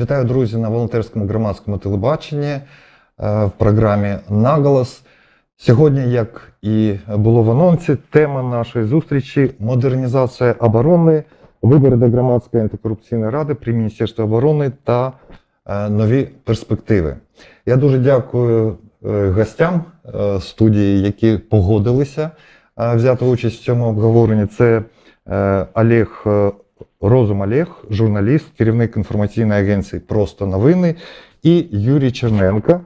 Вітаю, друзі, на волонтерському громадському телебаченні е, в програмі Наголос. Сьогодні, як і було в анонсі, тема нашої зустрічі модернізація оборони, вибори до громадської антикорупційної ради при Міністерстві оборони та е, нові перспективи. Я дуже дякую е, гостям е, студії, які погодилися взяти участь в цьому обговоренні. Це Олег Розум Олег, журналіст, керівник інформаційної агенції Просто новини, і Юрій Черненко,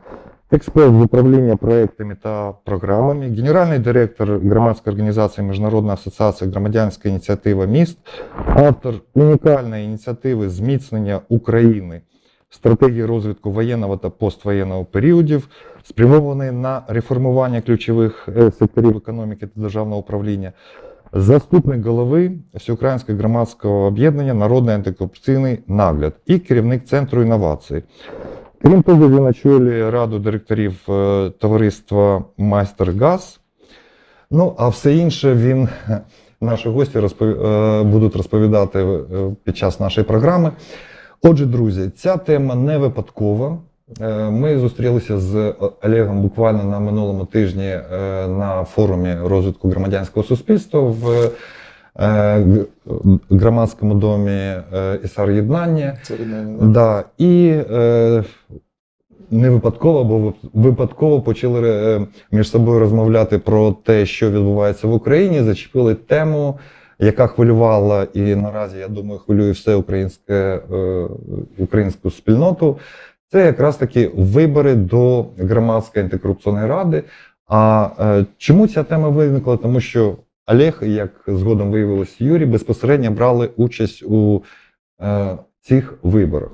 експерт з управління проектами та програмами, генеральний директор громадської організації Міжнародна асоціація Громадянська ініціатива міст, автор унікальної ініціативи зміцнення України, стратегії розвитку воєнного та поствоєнного періодів, спрямованої на реформування ключових е, секторів економіки та державного управління. Заступник голови Всеукраїнського громадського об'єднання Народний антикорупційний нагляд і керівник центру інновацій. Крім того, він очолює раду директорів е, товариства Майстер Газ. Ну, а все інше він, наші гості розпов... е, будуть розповідати е, під час нашої програми. Отже, друзі, ця тема не випадкова. Е, Ми зустрілися з Олегом буквально на минулому тижні е, на форумі розвитку громадянського суспільства в е, громадському домі е, ІСАР Єднання. Це. Да, і е, не випадково, бо вип- випадково почали е, між собою розмовляти про те, що відбувається в Україні, зачепили тему, яка хвилювала і наразі, я думаю, хвилює все українське, е, українську спільноту. Це якраз таки вибори до громадської антикорупційної ради. А е, чому ця тема виникла? Тому що Олег, як згодом виявилось, Юрій безпосередньо брали участь у е, цих виборах.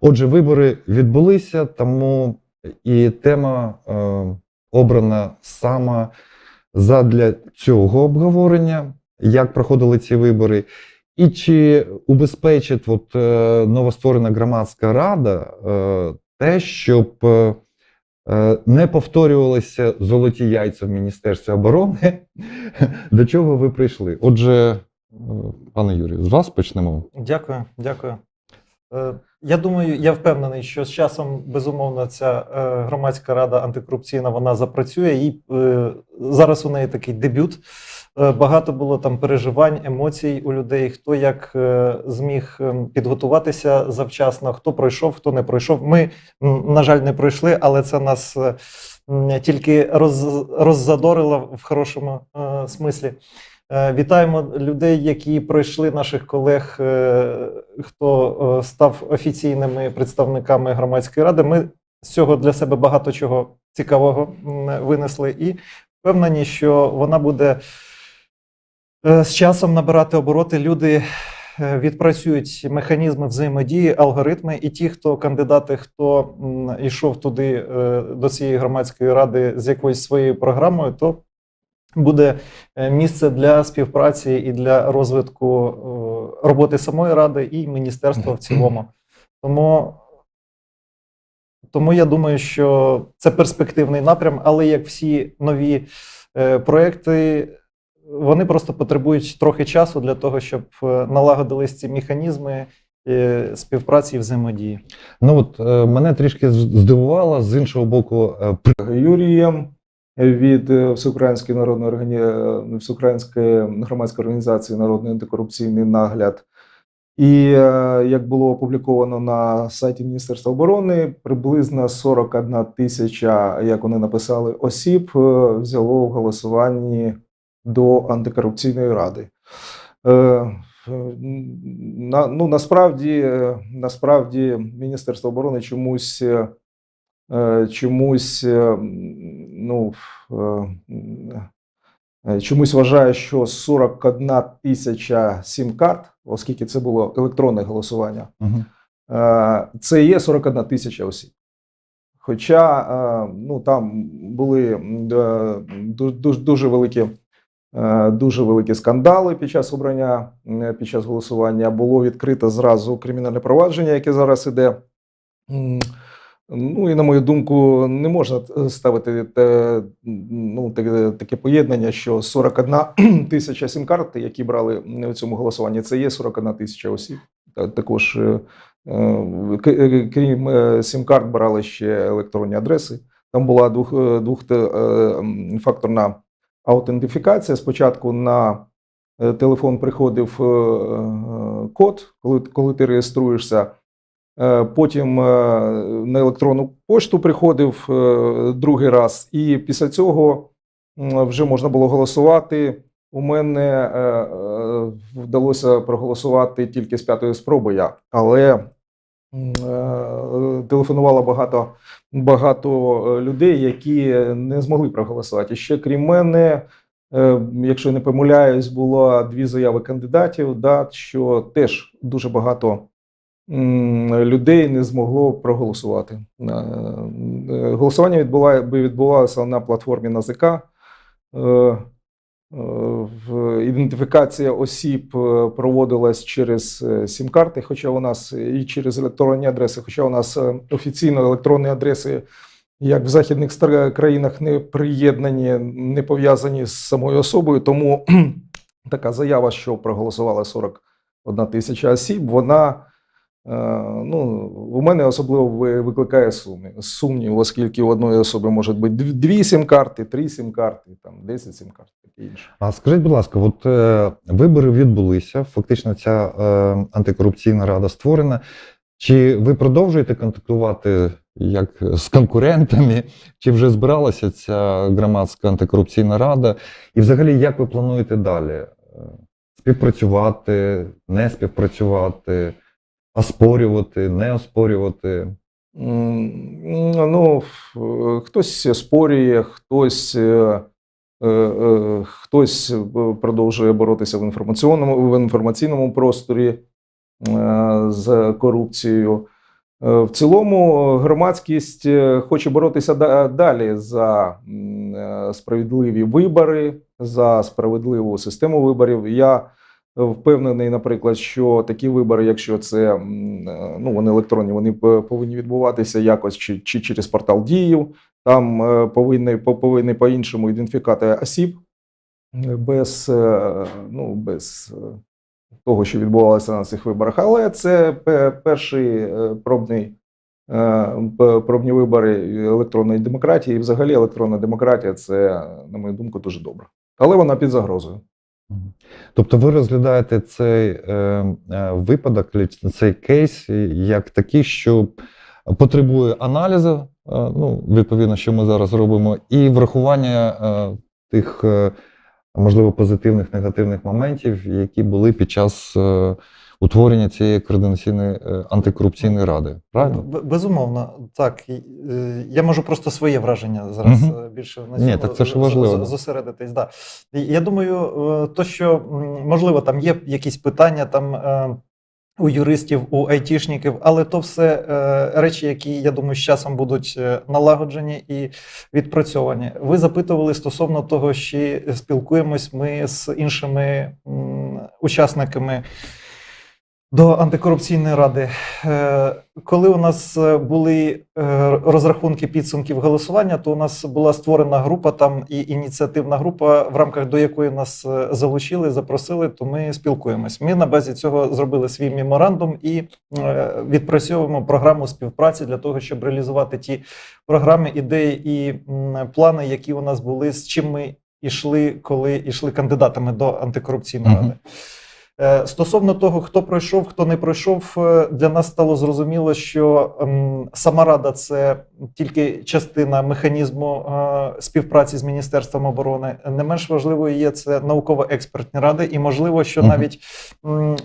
Отже, вибори відбулися, тому і тема е, обрана саме задля цього обговорення, як проходили ці вибори, і чи убезпечить от, е, новостворена громадська рада е, те, щоб е, не повторювалися золоті яйця в Міністерстві оборони, до чого ви прийшли? Отже, е, пане Юрію, з вас почнемо. Дякую, дякую. Е, Я думаю, я впевнений, що з часом, безумовно, ця е, громадська рада антикорупційна вона запрацює. І е, зараз у неї такий дебют. Е, Багато було там переживань, емоцій у людей, хто як е, зміг ем, підготуватися завчасно, хто пройшов, хто не пройшов. Ми, на жаль, не пройшли, але це нас е, тільки роз, роззадорило в хорошому е, смислі. Вітаємо людей, які пройшли наших колег, хто став офіційними представниками громадської ради. Ми з цього для себе багато чого цікавого винесли і впевнені, що вона буде з часом набирати обороти. Люди е, відпрацюють механізми взаємодії, алгоритми, і ті, хто кандидати, хто йшов туди е, до цієї громадської ради з якоюсь своєю програмою, то буде е, місце для співпраці і для розвитку е, роботи самої ради і міністерства в цілому. Тому, тому я думаю, що це перспективний напрям, але як всі нові е, проекти, вони просто потребують трохи часу для того, щоб е, налагодились ці механізми е, співпраці і взаємодії. Ну от е, мене трішки здивувало з іншого боку. Юрієм від Всеукраїнської народної органі... Всеукраїнської громадської організації Народний антикорупційний нагляд. І як було опубліковано на сайті Міністерства оборони, приблизно 41 тисяча, як вони написали, осіб взяло в голосуванні до антикорупційної ради. Е, на, ну, насправді, е, насправді Міністерство оборони чомусь е, чомусь ну, чомусь вважає, що 41 тисяча сім-карт, оскільки це було електронне голосування, е, це є 41 тисяча осіб. Хоча ну, там були дуже, дуже великі дуже великі скандали під час обрання, е, під час голосування. Було відкрито зразу кримінальне провадження, яке зараз іде. Ну і на мою думку, не можна е, ставити те, ну, таке, поєднання, що 41 тисяча сім-карт, які брали в цьому голосуванні, це є 41 тисяча осіб. Також, е, е, е, крім е, сім-карт, брали ще електронні адреси. Там була двох, е, двохфакторна аутентифікація. Спочатку на е, телефон приходив е, е, код, коли, ти реєструєшся. Потім на електронну пошту приходив другий раз, і після цього вже можна було голосувати. У мене вдалося проголосувати тільки з п'ятої спроби я, але телефонувало багато, багато е, людей, які не змогли проголосувати. І ще крім мене, е, якщо не помиляюсь, було дві заяви кандидатів, да, що теж дуже багато людей не змогло проголосувати. Е, е, Голосування відбувалося на платформі НАЗК. Е, в- Ідентифікація осіб е, проводилась через е, сім-карти, хоча у нас і через електронні адреси, хоча у нас офіційно електронні адреси, як в західних країнах, не приєднані, не пов'язані з самою особою. Тому така заява, що проголосувала 41 тисяча осіб, вона ну, у мене особливо викликає суми, сумнів, оскільки у одної особи можуть бути дві сім-карти, три сім-карти, там 10 сім-карт, таке інше. А скажіть, будь ласка, от е, вибори відбулися. Фактично, ця е, антикорупційна рада створена. Чи ви продовжуєте контактувати як з конкурентами, чи вже збиралася ця громадська антикорупційна рада? І взагалі, як ви плануєте далі? Е, Співпрацювати, не співпрацювати, оспорювати, не оспорювати? Ну, хтось спорює, хтось, е, е, е, хтось продовжує боротися в інформаційному, в інформаційному просторі з корупцією. В цілому громадськість хоче боротися далі за справедливі вибори, за справедливу систему виборів. Я впевнений, наприклад, що такі вибори, якщо це е, ну вони електронні, вони повинні відбуватися якось чи, чи через портал Дію. Там е, повинні по- повинні по-іншому ідентифікати осіб е, без, ну, без того, що відбувалося на цих виборах. Але це пе- перший пробний. Пробні вибори електронної демократії, і взагалі електронна демократія це, на мою думку, дуже добре. Але вона під загрозою. Тобто ви розглядаєте цей е, е, випадок, цей кейс як такий, що потребує аналізу, е, ну, відповідно, що ми зараз робимо, і врахування тих, можливо, позитивних, негативних моментів, які були під час утворення цієї координаційної е, антикорупційної ради. Правильно? Безумовно, так. Е, Я можу просто своє враження зараз е, більше на Ні, так це ж важливо, зосередитись. Да. Я думаю, то, що можливо там є якісь питання там. У юристів, у айтішників, але то все е, речі, які я думаю, з часом будуть налагоджені і відпрацьовані. Ви запитували стосовно того, чи спілкуємось ми з іншими м, учасниками до антикорупційної ради. Е, Коли у нас е, були е, розрахунки підсумків голосування, то у нас була створена група там і ініціативна група, в рамках до якої нас залучили, запросили, то ми спілкуємось. Ми на базі цього зробили свій меморандум і відпрацьовуємо програму співпраці для того, щоб реалізувати ті програми, ідеї і плани, які у нас були, з чим ми йшли, коли йшли кандидатами до антикорупційної ради. Е, Стосовно того, хто пройшов, хто не пройшов, е, для нас стало зрозуміло, що сама рада це тільки частина механізму е, співпраці з Міністерством оборони. Не менш важливою є це науково-експертні ради, і можливо, що навіть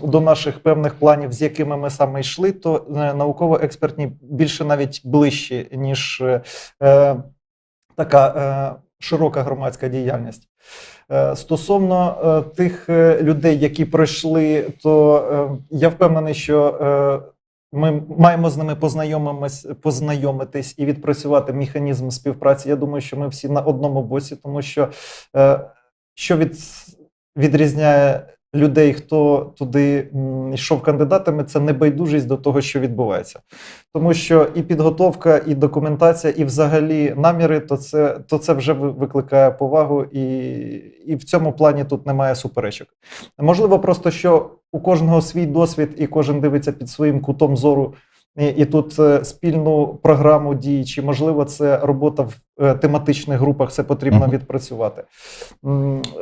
до наших певних планів, з якими ми саме йшли, то науково-експертні більше навіть ближчі, ніж така широка громадська діяльність. Е, Стосовно е, тих е, людей, які пройшли, то я впевнений, що ми маємо з ними познайомимось, познайомитись і відпрацювати механізм співпраці. Я думаю, що ми всі на одному боці, тому що що від, відрізняє людей, хто туди йшов кандидатами, це небайдужість до того, що відбувається. Тому що і підготовка, і документація, і взагалі наміри, то це, то це вже викликає повагу, і, і в цьому плані тут немає суперечок. Можливо, просто що у кожного свій досвід, і кожен дивиться під своїм кутом зору. І, і тут е, спільну програму дій, чи можливо це робота в е, тематичних групах, це потрібно відпрацювати.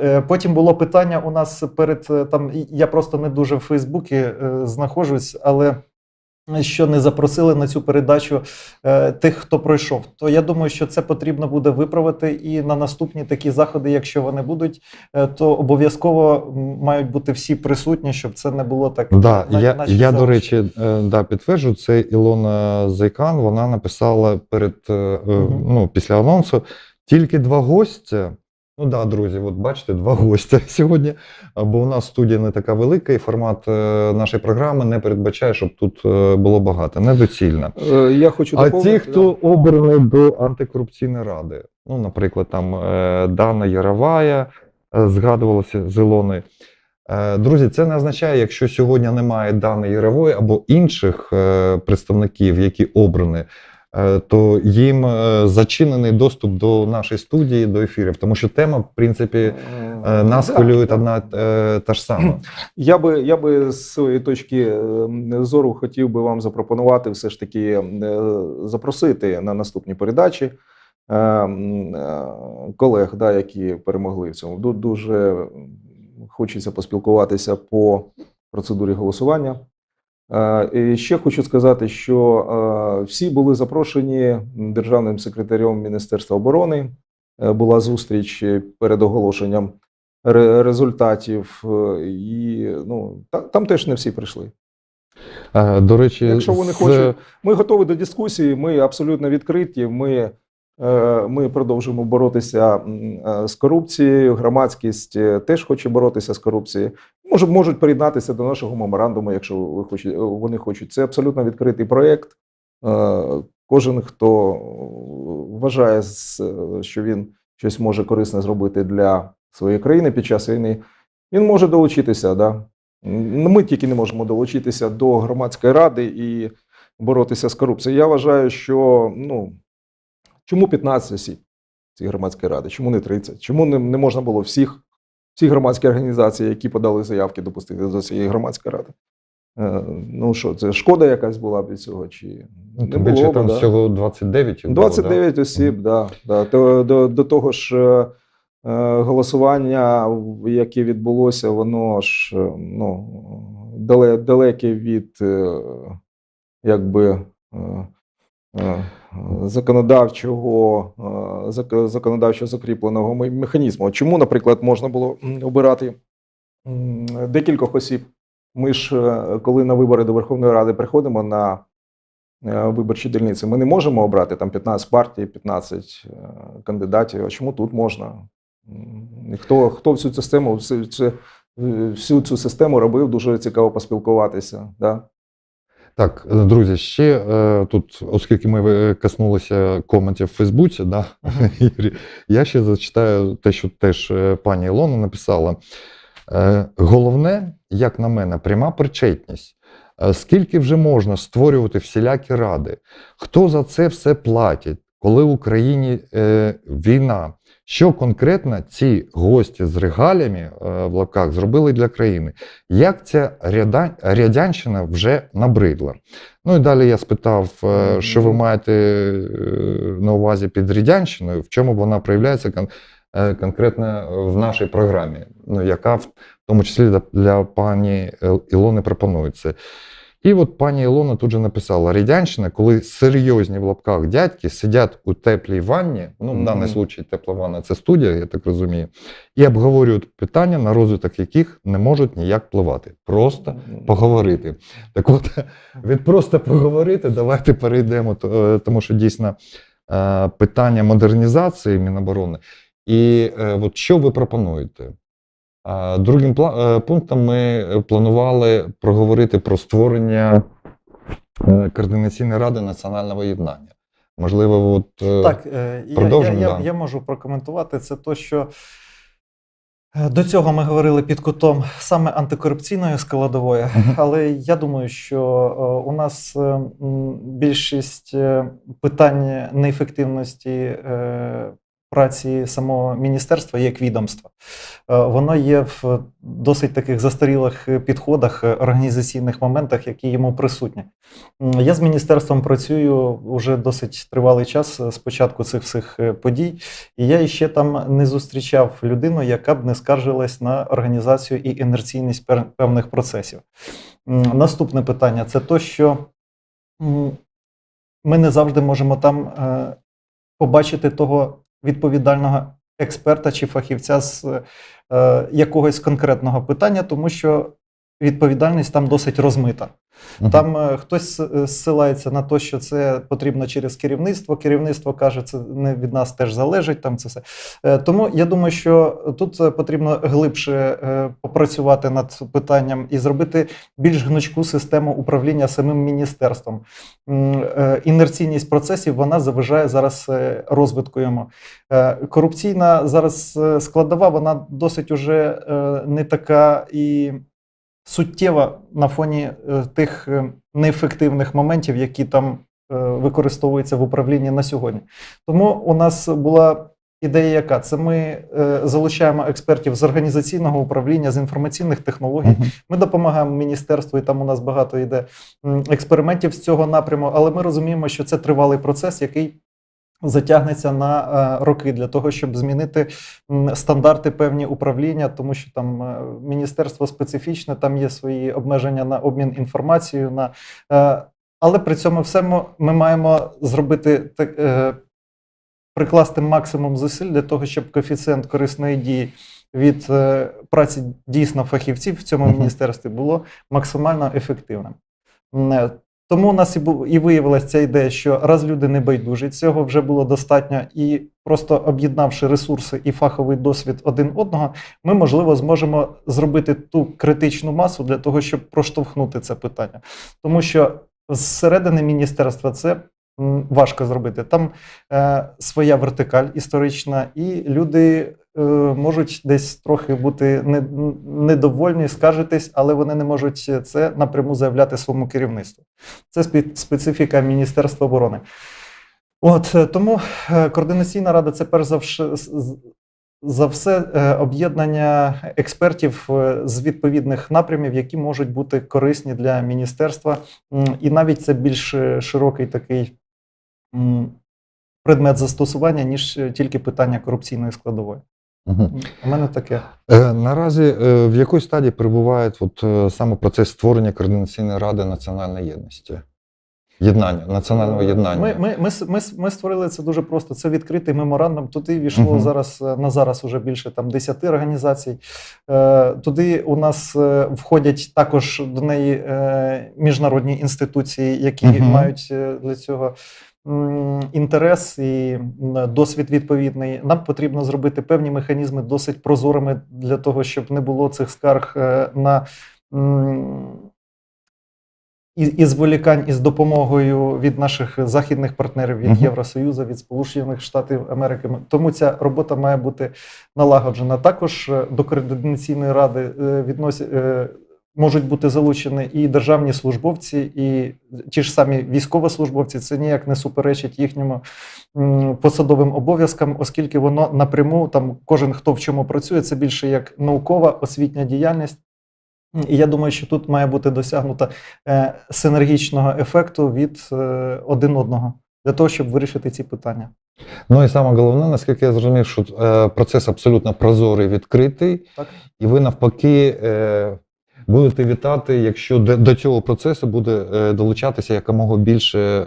Е, Потім було питання у нас перед е, там. Я просто не дуже в Фейсбуці е, знаходжусь, але що не запросили на цю передачу е, тих, хто пройшов. То я думаю, що це потрібно буде виправити, і на наступні такі заходи, якщо вони будуть, е, то обов'язково мають бути всі присутні, щоб це не було так. Да, на- я, я до речі, е, да, підтверджу, це Ілона Зайкан. Вона написала перед е, Мгм. ну, після анонсу тільки два гостя. Ну да, друзі, от бачите, два гостя сьогодні. Бо у нас студія не така велика, і формат е, нашої програми не передбачає, щоб тут е, було багато. Недоцільно. Е, Я хочу А ті, хто обраний до антикорупційної ради, ну, наприклад, там Дана Яровая згадувалося з Друзі, це не означає, якщо сьогодні немає Дани Ярової або інших представників, які обрані, то їм е, зачинений доступ до нашої студії, до ефірів, тому що тема, в принципі, е, нас хвилює одна е, та ж сама. Я би, я би з своєї точки е, зору хотів би вам запропонувати все ж таки е, запросити на наступні передачі е, е, колег, да, які перемогли в цьому. Ду- Дуже хочеться поспілкуватися по процедурі голосування. Е, І ще хочу сказати, що е, всі були запрошені державним секретарем Міністерства оборони. Е, Була зустріч перед оголошенням результатів, і ну там теж не всі прийшли. До речі, Якщо вони з- хочуть, ми готові до дискусії. Ми абсолютно відкриті. Ми, ми продовжуємо боротися е, з корупцією. Громадськість е, теж хоче боротися з корупцією. Може, можуть приєднатися до нашого меморандуму, якщо ви хочуть, вони хочуть. Це абсолютно відкритий проєкт. Е, Кожен, хто вважає, що він щось може корисне зробити для своєї країни під час війни, він може долучитися. Да? Ми тільки не можемо долучитися до громадської ради і боротися з корупцією. Я вважаю, що ну чому 15 осіб цієї громадської ради? Чому не 30? Чому не, не можна було всіх, всі громадські організації, які подали заявки, допустити до цієї громадської ради? Е, ну що, це шкода якась була від цього? Чи ну, не було б, там да. всього 29 було, 29 осіб, да. Да. До, до, до того ж, е, е, голосування, яке відбулося, воно ж е, ну, далеке від якби. Законодавчого е, законодавчо закріпленого механізму. Чому, наприклад, можна було обирати декількох осіб? Ми ж, е, коли на вибори до Верховної Ради приходимо на е, виборчі дільниці. Ми не можемо обрати там 15 партій, 15 е, кандидатів. А чому тут можна? Хто, хто всю цю систему, всю, всю цю систему робив, дуже цікаво поспілкуватися. Да? Так, е, друзі, ще е, тут, оскільки ми коснулися коментів в Фейсбуці, да. Юрій, я ще зачитаю те, що теж е, пані Ілона написала. Е, Головне, як на мене, пряма причетність. Скільки вже можна створювати всілякі ради? Хто за це все платить, коли в Україні е, війна? Що конкретно ці гості з регалями е, в лапках зробили для країни? Як ця рядянщина вже набридла? Ну і далі я спитав, е, що ви маєте е, на увазі під рядянщиною, в чому вона проявляється конкретно в нашій програмі, ну, яка в тому числі для пані Ілони пропонується. І от пані Ілона тут же написала: Рядянщина, коли серйозні в лапках дядьки сидять у теплій ванні, ну, в даний случай тепла ванна це студія, я так розумію, і обговорюють питання, на розвиток яких не можуть ніяк впливати. Просто поговорити. Так от, від просто поговорити, давайте перейдемо, е, тому що дійсно е, питання модернізації Міноборони. І е, от що ви пропонуєте? Другим е, пунктом ми планували проговорити про створення е, координаційної ради національного єднання. Можливо, от е, Так, е, я, я, я, я можу прокоментувати. Це то, що Е, До цього ми говорили під кутом саме антикорупційної складової, але я думаю, що е, у нас е, більшість е, питань неефективності е, праці самого міністерства як відомства. Е, Воно є в досить таких застарілих підходах, е, організаційних моментах, які йому присутні. Я з міністерством працюю вже досить тривалий час е, з початку цих всіх подій. І я іще там не зустрічав людину, яка б не скаржилась на організацію і інерційність певних процесів. Наступне питання це то, що ми не завжди можемо там побачити того відповідального експерта чи фахівця з е, якогось конкретного питання, тому що відповідальність там досить розмита. Мгм. Там е, хтось е, зсилається на те, що це потрібно через керівництво. Керівництво каже, це не від нас теж залежить. Там це все. Е, Тому я думаю, що тут е, потрібно глибше е, попрацювати над питанням і зробити більш гнучку систему управління самим міністерством. Е, Інерційність процесів вона заважає зараз е, розвитку йому. Е, Корупційна зараз е, складова, вона досить уже е, не така і суттєва на фоні е, тих е, неефективних моментів, які там е, використовуються в управлінні на сьогодні. Тому у нас була ідея, яка це ми залучаємо експертів з організаційного управління, з інформаційних технологій. Ми допомагаємо міністерству, і там у нас багато йде експериментів з цього напряму, але ми розуміємо, що це тривалий процес, який затягнеться на е, роки для того, щоб змінити стандарти певні управління, тому що там е, міністерство специфічне, там є свої обмеження на обмін інформацією. На, е, але при цьому всьому ми маємо зробити так. Прикласти максимум зусиль для того, щоб коефіцієнт корисної дії від е, праці дійсно фахівців в цьому міністерстві було максимально ефективним. Тому у нас і і виявилася ця ідея, що раз люди не байдужі, цього вже було достатньо, і просто об'єднавши ресурси і фаховий досвід один одного, ми можливо зможемо зробити ту критичну масу для того, щоб проштовхнути це питання. Тому що зсередини міністерства це важко зробити. Там е, своя вертикаль історична, і люди можуть десь трохи бути недовольні, скаржитись, але вони не можуть це напряму заявляти своєму керівництву. Це спе- специфіка Міністерства оборони. От е, тому е, координаційна рада це перш за все е, об'єднання експертів е, з відповідних напрямів, які можуть бути корисні для міністерства, і навіть це більш е, широкий такий предмет застосування, ніж е, тільки питання корупційної складової. Мгм. У мене таке. Е, Наразі е, в якій стадії перебуває от, е, саме процес створення координаційної ради національної єдності? Єднання, національного єднання. Ми, ми, ми, ми, ми створили це дуже просто. Це відкритий меморандум. Туди війшло Мгм. зараз е, на зараз уже більше там 10 організацій. Е, туди у нас е, входять також до неї е, міжнародні інституції, які Мгм. мають е, для цього. Інтерес і досвід відповідний. Нам потрібно зробити певні механізми досить прозорими для того, щоб не було цих скарг е, на і, і зволікань із допомогою від наших західних партнерів від. Євросоюзу, від Сполучених Штатів Америки. Тому ця робота має бути налагоджена. Також е, до координаційної ради е, відносять. Можуть бути залучені і державні службовці, і ті ж самі військовослужбовці. Це ніяк не суперечить їхньому посадовим обов'язкам, оскільки воно напряму там кожен хто в чому працює, це більше як наукова освітня діяльність. І я думаю, що тут має бути досягнуто е, синергічного ефекту від е, один одного для того, щоб вирішити ці питання. Ну і саме головне, наскільки я зрозумів, що е, процес абсолютно прозорий, відкритий, Так? і ви навпаки будете вітати, якщо до, до цього процесу буде е, долучатися якомога більше е,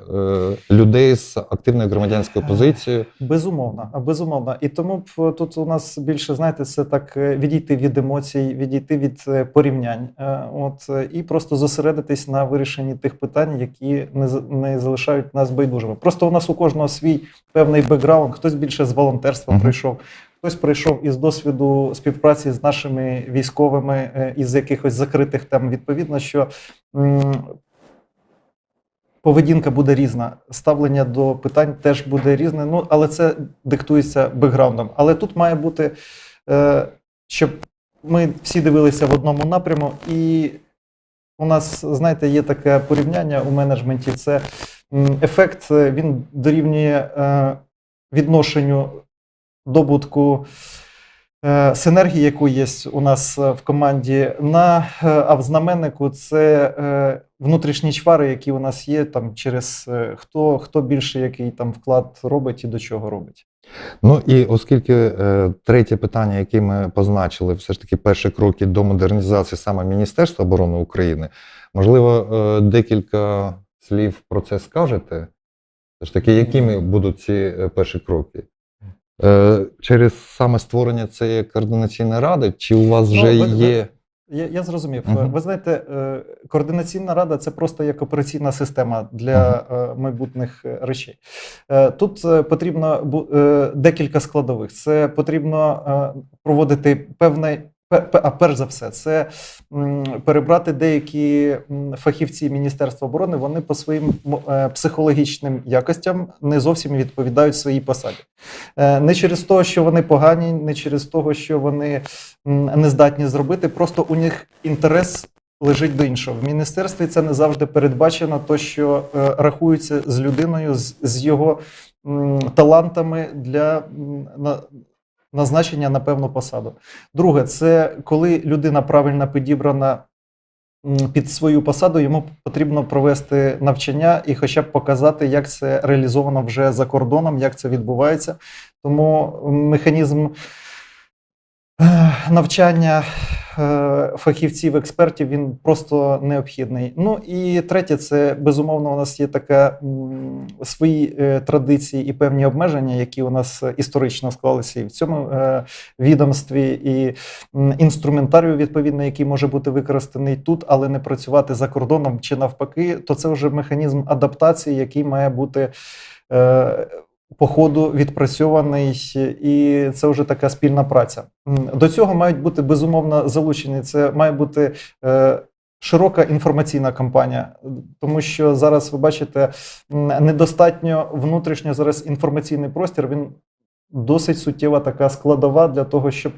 людей з активною громадянською позицією. Безумовно, а, безумовно. І тому б тут у нас більше, знаєте, це так е, відійти від емоцій, відійти від е, порівнянь, е, от е, і просто зосередитись на вирішенні тих питань, які не не залишають нас байдужими. Просто у нас у кожного свій певний бекграунд, хтось більше з волонтерства Мгм. прийшов. Хтось прийшов із досвіду співпраці з нашими військовими е, із якихось закритих тем. Відповідно, що поведінка буде різна, ставлення до питань теж буде різне. Ну, але це диктується бекграундом. Але тут має бути е, щоб ми всі дивилися в одному напряму. І у нас, знаєте, є таке порівняння у менеджменті. Це ефект, е, він дорівнює відношенню добутку е, синергії, яку є у нас е, в команді, на, е, а в знаменнику це внутрішні чвари, які у нас є там через хто, хто більше який там вклад робить і до чого робить. Ну і оскільки третє питання, яке ми позначили, все ж таки перші кроки до модернізації саме Міністерства оборони України, можливо, декілька слів про це скажете? Все ж таки, якими будуть ці перші кроки? Е, через саме створення цієї координаційної ради, чи у вас Ну, вже ви- є. Я, я зрозумів. Мгм. Ви знаєте, е, координаційна рада це просто як операційна система для е, майбутніх речей. Тут потрібно декілька складових. Це потрібно проводити певний. А перш за все, це перебрати деякі фахівці Міністерства оборони. Вони по своїм е, психологічним якостям не зовсім відповідають своїй посаді. Е, Не через те, що вони погані, не через того, що вони не здатні зробити. Просто у них інтерес лежить до іншого. В міністерстві це не завжди передбачено, то що е, рахується з людиною, з, його талантами для назначення на певну посаду. Друге, це коли людина правильно підібрана. Під свою посаду йому потрібно провести навчання і, хоча б показати, як це реалізовано вже за кордоном, як це відбувається. Тому механізм е, навчання фахівців, експертів він просто необхідний. Ну і третє, це безумовно, у нас є така свої е, традиції і певні обмеження, які у нас е, історично склалися і в цьому е, відомстві, і інструментарію, відповідно, який може бути використаний тут, але не працювати за кордоном чи навпаки, то це вже механізм адаптації, який має бути. Е, по ходу відпрацьований, і це вже така спільна праця. До цього мають бути безумовно залучені. Це має бути е, широка інформаційна кампанія, тому що зараз ви бачите недостатньо внутрішньо зараз інформаційний простір. Він досить суттєва така складова для того, щоб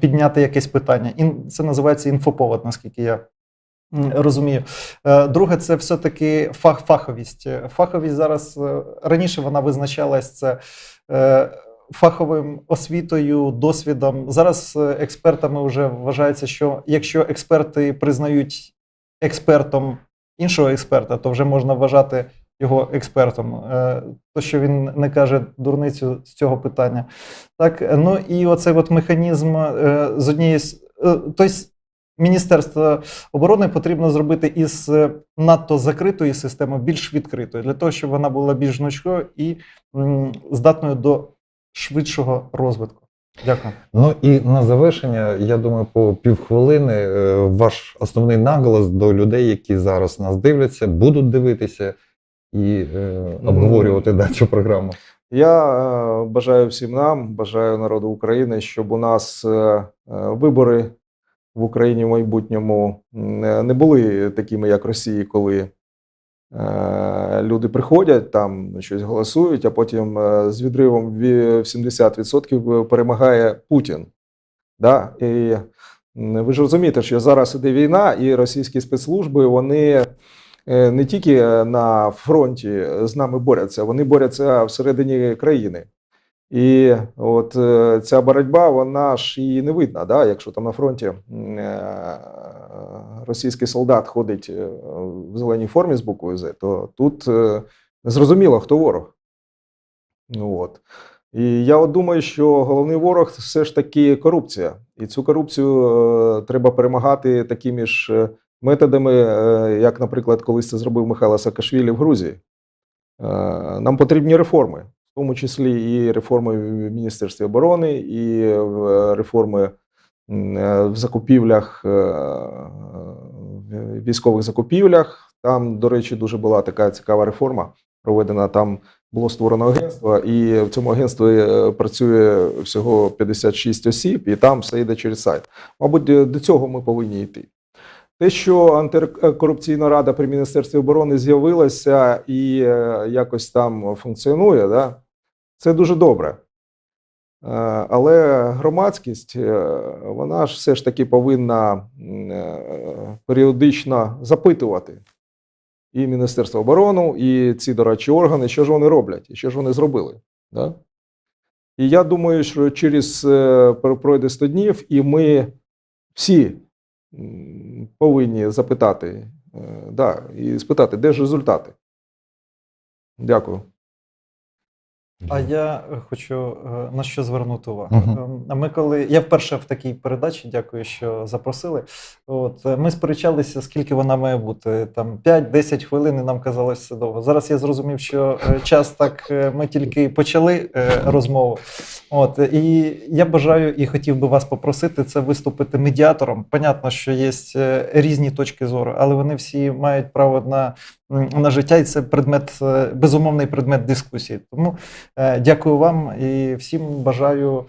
підняти якесь питання. Ін- Це називається інфоповод, наскільки я. Розумію. Е, Друге, це все-таки фах, фаховість. Е, Фаховість зараз е, раніше вона визначалась це фаховим освітою, досвідом. Зараз експертами вже вважається, що якщо експерти признають експертом іншого експерта, то вже можна вважати його експертом. То, що він не каже дурницю з цього питання. Так, ну і оцей от механізм з однієї тобто Міністерство оборони потрібно зробити із е, надто закритої системи більш відкритою, для того, щоб вона була більш гнучкою і здатною до швидшого розвитку. Дякую. Ну і на завершення, я думаю, по півхвилини е, ваш основний наголос до людей, які зараз нас дивляться, будуть дивитися і е, обговорювати да, цю програму. Я е, бажаю всім нам, бажаю народу України, щоб у нас вибори в Україні в майбутньому е, не були такими, як Росії, коли е, люди приходять, там щось голосують, а потім е, з відривом ві- в 70% перемагає Путін. Да? І ви ж розумієте, що зараз іде війна, і російські спецслужби вони не тільки на фронті з нами борються, вони борються всередині країни. І от е, ця боротьба, вона ж і не видна, да? якщо там на фронті е, російський солдат ходить е, в зеленій формі з буквою З, то тут незрозуміло, хто ворог. Ну, от. І я от думаю, що головний ворог все ж таки корупція. І цю корупцію треба перемагати такими ж методами, як, наприклад, колись це зробив Михайло Саакашвілі в Грузії. Нам потрібні реформи, в тому числі і реформи в Міністерстві оборони, і е, реформи е, в закупівлях, е, в військових закупівлях. Там, до речі, дуже була така цікава реформа проведена. Там було створено агентство, і в цьому агентстві працює всього 56 осіб, і там все йде через сайт. Мабуть, до цього ми повинні йти. Те, що антикорупційна рада при Міністерстві оборони з'явилася і якось там функціонує, да, це дуже добре. Але громадськість, е, вона ж все ж таки повинна е, періодично запитувати і Міністерство оборони, і ці дорадчі органи, що ж вони роблять, і що ж вони зробили. Да? І я думаю, що через е, пройде 100 днів, і ми всі повинні запитати, е, да, і спитати, де ж результати. Дякую. А я е, хочу е, на що звернути увагу. Мгм. Ем, А ми коли я вперше в такій передачі, дякую, що запросили. От е, ми сперечалися, скільки вона має бути. Там 5-10 хвилин, і нам казалось це довго. Зараз я зрозумів, що час так ми тільки почали розмову. От і я бажаю і хотів би вас попросити це виступити медіатором. Понятно, що є різні точки зору, але вони всі мають право на, на життя, і це предмет е, безумовний предмет дискусії. Тому Е, Дякую вам і всім бажаю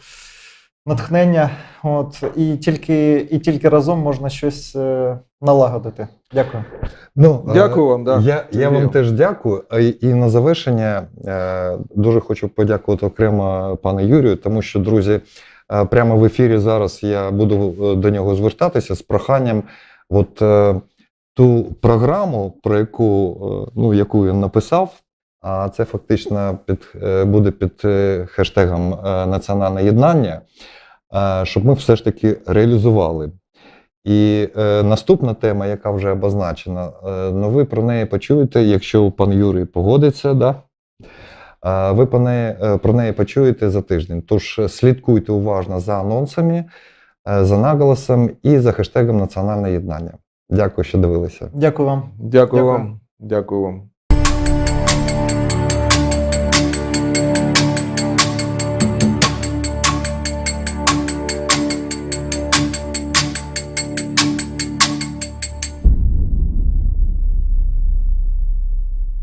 натхнення. От, і, тільки, і тільки разом можна щось е, налагодити. Дякую. Ну, Дякую вам, да. Я, я вам теж дякую. І, і на завершення е, дуже хочу подякувати окремо пану Юрію, тому що, друзі, е, прямо в ефірі зараз я буду до нього звертатися з проханням. От е, ту програму, про яку, е, ну, яку він написав, а це фактично під, е, буде під е, хештегом Національне єднання, щоб ми все ж таки реалізували. І е, наступна тема, яка вже обозначена, е, ну ви про неї почуєте, якщо пан Юрій погодиться, да? е, ви про неї, е, про неї почуєте за тиждень. Тож слідкуйте уважно за анонсами, е, за наголосом і за хештегом Національне єднання. Дякую, що дивилися. Дякую вам. Дякую Дякую. вам. Дякую вам.